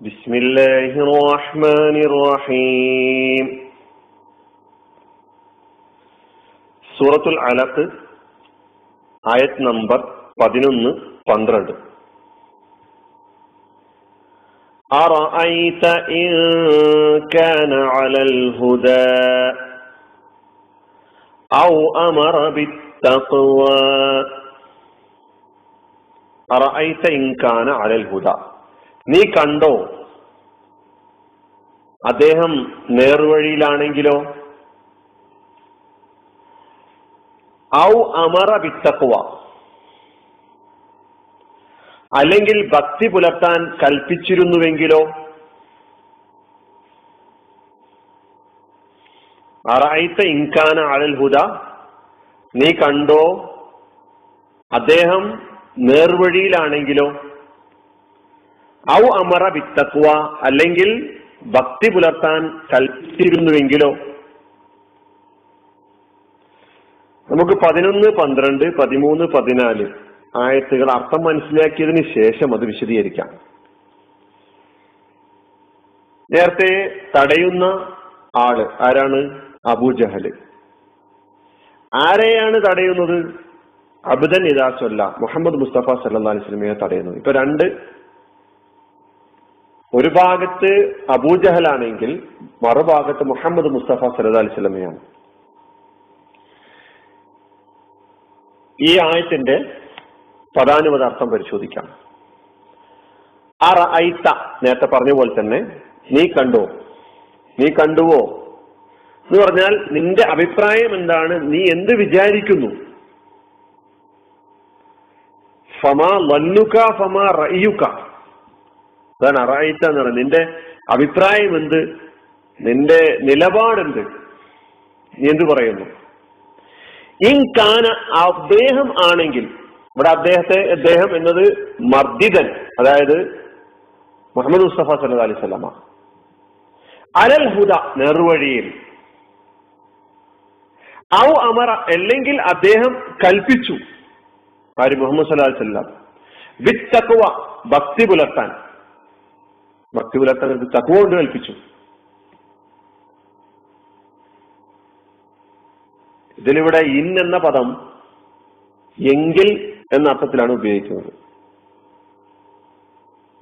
بسم الله الرحمن الرحيم സൂറത്തുൽ അലത്ത് ആയത് നമ്പർ പതിനൊന്ന് പന്ത്രണ്ട് أرأيت إن كان على الهدى أو أمر بالتقوى أرأيت إن كان على الهدى നീ കണ്ടോ? അദ്ദേഹം നേർവഴിയിലാണെങ്കിലോ? ഔ അമറ വിത്തക്കുവ അല്ലെങ്കിൽ ഭക്തി പുലർത്താൻ കൽപ്പിച്ചിരുന്നുവെങ്കിലോ? അറായിത്ത ഇൻകാന അഴൽ ഹുദ. നീ കണ്ടോ? അദ്ദേഹം നേർവഴിയിലാണെങ്കിലോ? ഔ അമറ വിത്തക്കുവ അല്ലെങ്കിൽ ഭക്തി പുലർത്താൻ കൽപ്പിച്ചിരുന്നുവെങ്കിലോ? നമുക്ക് പതിനൊന്ന് പന്ത്രണ്ട് പതിമൂന്ന് പതിനാല് ആയത്തുകൾ അർത്ഥം മനസ്സിലാക്കിയതിന് ശേഷം അത് വിശദീകരിക്കാം. നേരത്തെ തടയുന്ന ആൾ ആരാണ്? അബൂജഹൽ ആരെയാണ് തടയുന്നത്? അബുദൻ ഇദാസല്ല മുഹമ്മദ് മുസ്തഫ സല്ലാ അലിസ്ലമിയെ തടയുന്നത്. ഇപ്പൊ രണ്ട് ഒരു ഭാഗത്ത് അബൂജഹലാണെങ്കിൽ മറുഭാഗത്ത് മുഹമ്മദ് മുസ്തഫ സല്ലാ അലിസ്ലമയാണ് ഈ ആയത്തിന്റെ പദാനുപത അർത്ഥം പരിശോധിക്കാം. അറ നേരത്തെ പറഞ്ഞ പോലെ തന്നെ നീ കണ്ടോ? നീ കണ്ടുവോ? എന്ന് പറഞ്ഞാൽ നിന്റെ അഭിപ്രായം എന്താണ്? നീ എന്ത് വിചാരിക്കുന്നു? ഫമാ ലന്നുക ഫമാ റയ്യുക അതാണ് അറായിത്ത എന്ന് പറയുന്നത്. നിന്റെ അഭിപ്രായം എന്ത്? നിന്റെ നിലപാടെന്ത്? നീ എന്ത് പറയുന്നു? ഇൻ കാന അദ്ദേഹം ആണെങ്കിൽ ഇവിടെ അദ്ദേഹത്തെ അദ്ദേഹം എന്നത് മർദ്ദിതൻ അതായത് മുഹമ്മദ് മുസ്തഫ സല്ലു അലൈഹി അലൽ ഹുദ നെറുവഴിയിൽ. ഔ അമറ അല്ലെങ്കിൽ അദ്ദേഹം കൽപ്പിച്ചു. ആര്? മുഹമ്മദ് സല്ലാ അലൈഹി വിത്ത് തക്കുവ ഭക്തി പുലർത്താൻ. ഭക്തി പുലർത്താൻ തക്കുവ കൊണ്ട് കൽപ്പിച്ചു. ഇതിലിവിടെ ഇൻ എന്ന പദം എങ്കിൽ എന്ന അർത്ഥത്തിലാണ് ഉപയോഗിക്കുന്നത്.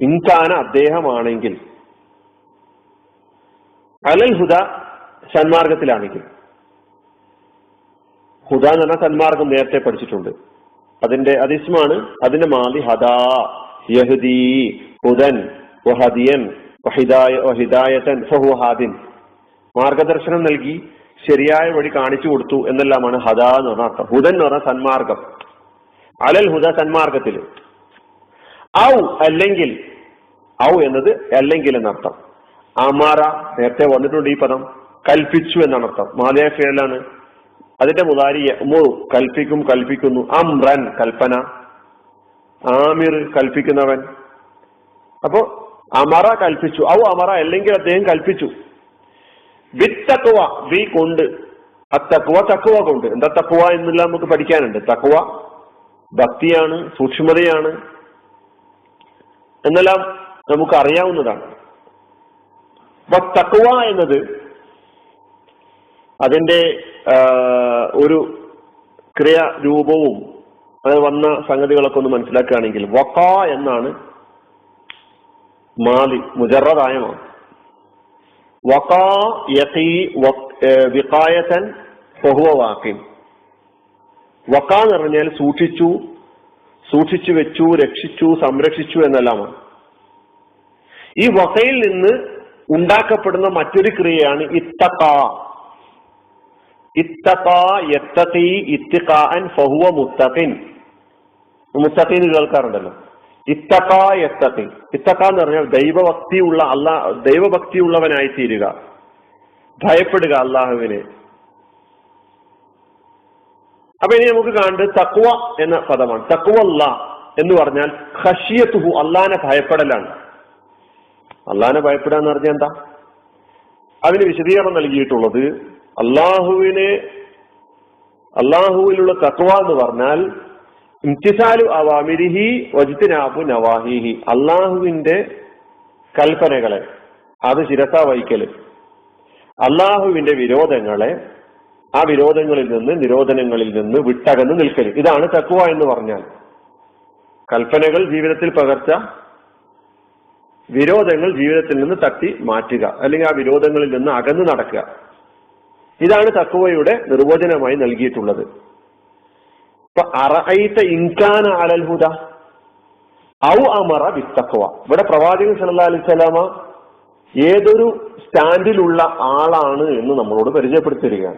ഇൻകാന അദ്ദേഹമാണെങ്കിൽ അലൽ ഹുദ സന്മാർഗത്തിലാണെങ്കിൽ. ഹുദ എന്ന് പറഞ്ഞാൽ സന്മാർഗം നേരത്തെ പഠിച്ചിട്ടുണ്ട്. അതിന്റെ അതിസ്മാണ് അതിന്റെ മാതി ഹദാ യഹദി ഹുദൻ വഹദിയൻ ഫഹു ഹാദിൻ മാർഗദർശനം നൽകി ശരിയായ വഴി കാണിച്ചു കൊടുത്തു എന്നെല്ലാമാണ് ഹദ എന്ന് പറഞ്ഞ അർത്ഥം. ഹുദൻ എന്ന് പറഞ്ഞ സന്മാർഗം. അലൽ ഹുദ സന്മാർഗത്തിൽ ഔ അല്ലെങ്കിൽ ഔ എന്നത് അല്ലെങ്കിൽ എന്നർത്ഥം അമാറ നേരത്തെ വന്നിട്ടുണ്ട് ഈ പദം. കൽപ്പിച്ചു എന്നാണ് അർത്ഥം. മാതയ ഫേലാണ് അതിന്റെ മുതാരി മുറു കൽപ്പിക്കും കൽപ്പിക്കുന്നു. അമ്രൻ കൽപ്പന. ആമിർ കൽപ്പിക്കുന്നവൻ. അപ്പോ അമറ കൽപ്പിച്ചു. ഔ അമറ അല്ലെങ്കിൽ അദ്ദേഹം കൽപ്പിച്ചു. വിത്തക്കുവ വി കൊണ്ട്. അത്തക്കുവ തക്കുവ കൊണ്ട്. എന്താ തക്കുവ എന്നുള്ള നമുക്ക് പഠിക്കാനുണ്ട്. തക്കുവ ഭക്തിയാണ് സൂക്ഷ്മതയാണ്. എന്നെല്ലാം നമുക്ക് അറിയാവുന്നതാണ് അപ്പൊ തക്കുവ എന്നത് അതിന്റെ ഒരു ക്രിയ രൂപവും അത് വന്ന സംഗതികളൊക്കെ ഒന്ന് മനസ്സിലാക്കുകയാണെങ്കിൽ വക്ക എന്നാണ് മാലി മുജറദായമാണ് വക്കാ യഖീ വിഖായതൻ ഫഹുവ വാക്കിൻ വക്ക എന്ന് പറഞ്ഞാൽ സൂക്ഷിച്ചു സൂക്ഷിച്ചു വെച്ചു രക്ഷിച്ചു സംരക്ഷിച്ചു എന്നെല്ലാമാണ്. ഈ വകയിൽ നിന്ന് ഉണ്ടാക്കപ്പെടുന്ന മറ്റൊരു ക്രിയയാണ് ഇത്തക്ക ഇത്തക്ക എത്തീ ഇത്തിഖാൻ ഫഹുവ മുത്തഖിൻ. മുത്തഖീൻ കേൾക്കാറുണ്ടല്ലോ. ഇത്തക്ക എത്തത്തി ഇത്തക്ക എന്ന് പറഞ്ഞാൽ ദൈവഭക്തിയുള്ള അല്ലാ ദൈവഭക്തിയുള്ളവനായി തീരുക ഭയപ്പെടുക അള്ളാഹുവിനെ അപ്പൊ ഇനി നമുക്ക് കാണേണ്ടത് തക്വ എന്ന പദമാണ്. തക്വ അല്ല എന്ന് പറഞ്ഞാൽ ഖഷിയത്തുഹു അള്ളാനെ ഭയപ്പെടലാണ്. അള്ളാനെ ഭയപ്പെടുക എന്ന് പറഞ്ഞാൽ എന്താ? അതിന് വിശദീകരണം നൽകിയിട്ടുള്ളത് അള്ളാഹുവിനെ അള്ളാഹുവിലുള്ള തക്വ എന്ന് പറഞ്ഞാൽ ഇംതിസാലു അവാമിരിഹി വജിത്തിനാബു നവാഹിഹി. അള്ളാഹുവിന്റെ കൽപ്പനകളെ അത് ശിരസ വഹിക്കൽ. അള്ളാഹുവിന്റെ വിരോധങ്ങളെ ആ വിരോധങ്ങളിൽ നിന്ന് നിരോധനങ്ങളിൽ നിന്ന് വിട്ടകന്ന് നിൽക്കൽ ഇതാണ് തക്കുവ എന്ന് പറഞ്ഞാൽ. കൽപ്പനകൾ ജീവിതത്തിൽ പകർച്ച വിരോധങ്ങൾ ജീവിതത്തിൽ നിന്ന് തട്ടി മാറ്റുക അല്ലെങ്കിൽ ആ വിരോധങ്ങളിൽ നിന്ന് അകന്നു നടക്കുക. ഇതാണ് തക്കുവയുടെ നിർവചനമായി നൽകിയിട്ടുള്ളത്. ഇൻകാന അലൽ ഔ അമറ ഇവിടെ പ്രവാചകൻ സല്ലല്ലാഹു അലൈഹി സ്വലാമ ഏതൊരു സ്റ്റാൻഡിലുള്ള ആളാണ് എന്ന് നമ്മളോട് പരിചയപ്പെടുത്തിയിരിക്കുകയാണ്.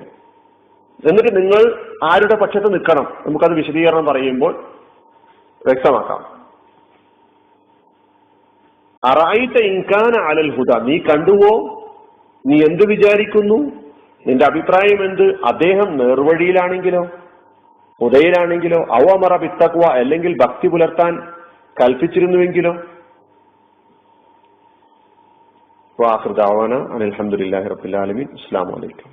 എന്നിട്ട് നിങ്ങൾ ആരുടെ പക്ഷത്ത് നിൽക്കണം? നമുക്കത് വിശദീകരണം പറയുമ്പോൾ വ്യക്തമാക്കാം. അറായിട്ട ഇൻകാന അലൽ ഹുദ. നീ കണ്ടുവോ? നീ എന്ത് വിചാരിക്കുന്നു? നിന്റെ അഭിപ്രായം എന്ത്? അദ്ദേഹം നേർവഴിയിലാണെങ്കിലോ? ഉദയിലാണെങ്കിലോ ഔ അമറ ബിത്തക്വ അല്ലെങ്കിൽ ഭക്തി പുലർത്താൻ കൽപ്പിച്ചിരുന്നുവെങ്കിലോ? വാഹൃദാവാന അനിൽഹമുല്ലാഹി റബുലാലമീൻ അസ്സാം വലൈക്കും